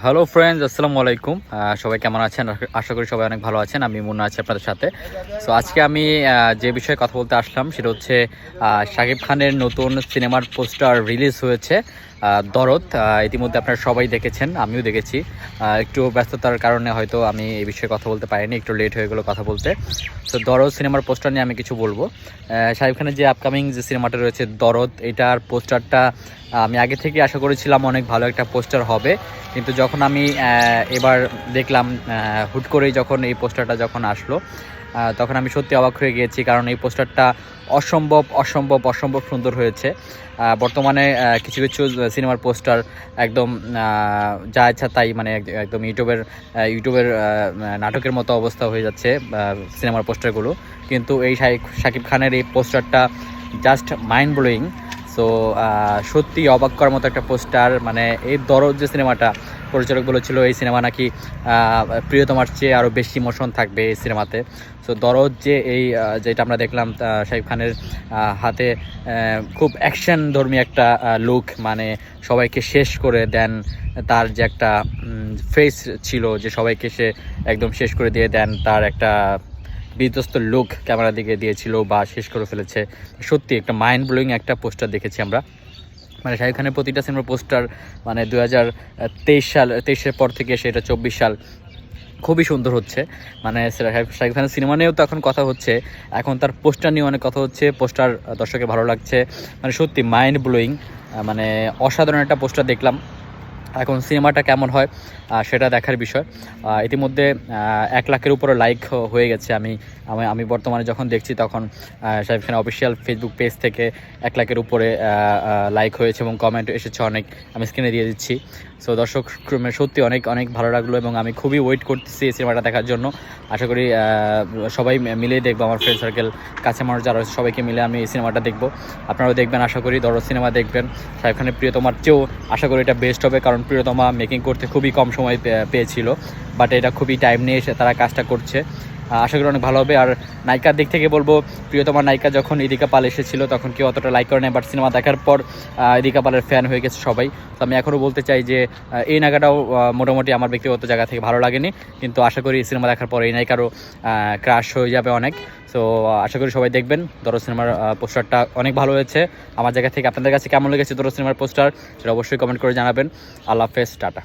Hello friends আসসালামু আলাইকুম। সবাই কেমন আছেন? আশা- করি সবাই অনেক ভালো আছেন। আমি মুন্না আছি আপনাদের সাথে। সো আজকে আমি যে বিষয়ে কথা বলতে আসলাম সেটা হচ্ছে শাকিব খানের নতুন সিনেমার পোস্টার রিলিজ হয়েছে। দরদ ইতিমধ্যে আপনারা সবাই দেখেছেন, আমিও দেখেছি। একটু ব্যস্ততার কারণে হয়তো আমি এই বিষয়ে কথা বলতে পারিনি, একটু লেট হয়ে গেলো কথা বলতে। তো দরদ সিনেমার পোস্টার নিয়ে আমি কিছু বলব। শাকিব খানের যে আপকামিং যে সিনেমাটা রয়েছে, দরদ, এটার পোস্টারটা আমি আগে থেকে আশা করেছিলাম অনেক ভালো একটা পোস্টার হবে। কিন্তু যখন আমি এবার দেখলাম হুট করেই যখন এই পোস্টারটা যখন আসলো তখন আমি সত্যি অবাক হয়ে গিয়েছি। কারণ এই পোস্টারটা অসম্ভব অসম্ভব অসম্ভব সুন্দর হয়েছে। বর্তমানে কিছু কিছু সিনেমার পোস্টার একদম যা ইচ্ছা তাই মানে এক- একদম ইউটিউবের ইউটিউবের নাটকের মতো অবস্থা হয়ে যাচ্ছে সিনেমার পোস্টারগুলো। কিন্তু এই শাকিব খানের এই পোস্টারটা জাস্ট মাইন্ড ব্লোয়িং সো সত্যি অবাক করার মতো একটা পোস্টার মানে এই দরদ যে সিনেমাটা পরিচালক বলেছিল, এই সিনেমা নাকি প্রিয়তমার চেয়ে আরও বেশি ইমোশন থাকবে এই সিনেমাতে। সো দরদ যে এই যেটা আমরা দেখলাম শাকিব খানের হাতে খুব অ্যাকশন ধর্মী একটা লুক মানে সবাইকে শেষ করে দেন, তার যে একটা ফেস ছিল, যে সবাইকে সে একদম শেষ করে দিয়ে দেন, তার একটা বিধ্বস্ত লুক ক্যামেরার দিকে দিয়েছিল বা শেষ করে ফেলেছে। সত্যি একটা মাইন্ড ব্লোয়িং একটা পোস্টার দেখেছি আমরা। মানে শাহিদ খানের প্রতিটা সিনেমার পোস্টার মানে দু হাজার তেইশ সাল, তেইশের পর থেকে সেটা চব্বিশ সাল, খুবই সুন্দর হচ্ছে। মানে শাহিদ খানের সিনেমা নিয়েও তো এখন কথা হচ্ছে। এখন তার পোস্টার নিয়ে অনেক কথা হচ্ছে পোস্টার দর্শকের ভালো লাগছে। মানে সত্যি মাইন্ড ব্লোয়িং মানে অসাধারণ একটা পোস্টার দেখলাম। এখন সিনেমাটা কেমন হয় সেটা দেখার বিষয়। ইতিমধ্যে এক লাখের উপরে লাইক হয়ে গেছে। আমি আমি বর্তমানে যখন দেখছি তখন সাহেব খানের অফিসিয়াল ফেসবুক পেজ থেকে এক লাখের উপরে লাইক হয়েছে এবং কমেন্ট এসেছে অনেক। আমি স্ক্রিনে দিয়ে দিচ্ছি। সো দর্শক ক্রমে সত্যি অনেক অনেক ভালো লাগল এবং আমি খুবই ওয়েট করতেছি এই সিনেমাটা দেখার জন্য। আশা করি সবাই মিলেই দেখব আমার ফ্রেন্ড সার্কেল কাছে মানুষ যারা সবাইকে মিলে আমি এই সিনেমাটা দেখব। আপনারাও দেখবেন, আশা করি, দরদ সিনেমা দেখবেন। শাহিব খানের প্রিয়তমার চেয়েও আশা করি এটা বেস্ট হবে, কারণ প্রিয়তমা মেকিং করতে খুবই কম সময় পেয়েছিল। বাট এটা খুবই টাইম নিয়ে তারা কাজটা করছে। আশা করি অনেক ভালো হবে। আর নায়িকার দিক থেকে বলব, প্রিয়তমা নায়িকা যখন ইদিকা পাল এসেছিল, তখন কেউ অতটা লাইক করে না বাট সিনেমা দেখার পর ইদিকা পালের ফ্যান হয়ে গেছে সবাই। তো আমি এখনও বলতে চাই যে এই নায়িকাটাও মোটামুটি আমার ব্যক্তিগত জায়গা থেকে ভালো লাগেনি। কিন্তু আশা করি সিনেমা দেখার পর এই নায়িকারও ক্রাশ হয়ে যাবে অনেক। তো আশা করি সবাই দেখবেন। দরজ সিনেমার পোস্টারটা অনেক ভালো হয়েছে। আমার জায়গা থেকে আপনাদের কাছে কেমন লেগেছে দরজ সিনেমার পোস্টার সেটা অবশ্যই কমেন্ট করে জানাবেন। আল্লাহ হাফেজ, টাটা।